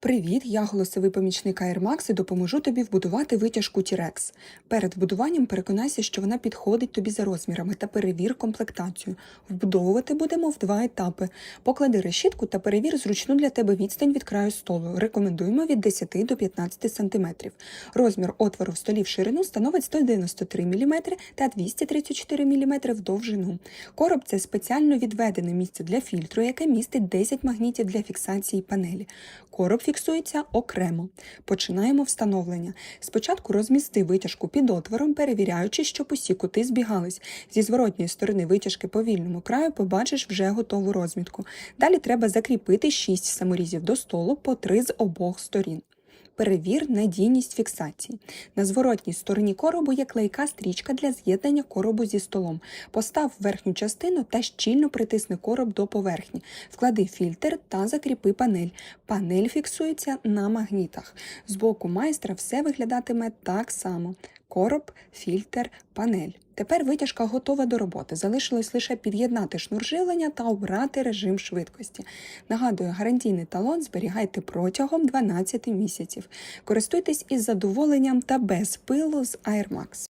Привіт, я голосовий помічник AirMax і допоможу тобі вбудувати витяжку T-Rex. Перед вбудуванням переконайся, що вона підходить тобі за розмірами та перевір комплектацію. Вбудовувати будемо в два етапи. Поклади решітку та перевір зручну для тебе відстань від краю столу. Рекомендуємо від 10 до 15 см. Розмір отвору в столі в ширину становить 193 мм та 234 мм в довжину. Короб це спеціально відведене місце для фільтру, яке містить 10 магнітів для фіксації панелі. Короб фіксується окремо. Починаємо встановлення. Спочатку розмісти витяжку під отвором, перевіряючи, щоб усі кути збігались. Зі зворотньої сторони витяжки по вільному краю побачиш вже готову розмітку. Далі треба закріпити 6 саморізів до столу по 3 з обох сторін. Перевір надійність фіксації. На зворотній стороні коробу є клейка стрічка для з'єднання коробу зі столом. Постав верхню частину та щільно притисни короб до поверхні. Вклади фільтр та закріпи панель. Панель фіксується на магнітах. З боку майстра все виглядатиме так само: короб, фільтр, панель. Тепер витяжка готова до роботи. Залишилось лише під'єднати шнур живлення та обрати режим швидкості. Нагадую, гарантійний талон зберігайте протягом 12 місяців. Користуйтесь із задоволенням та без пилу з AirMax.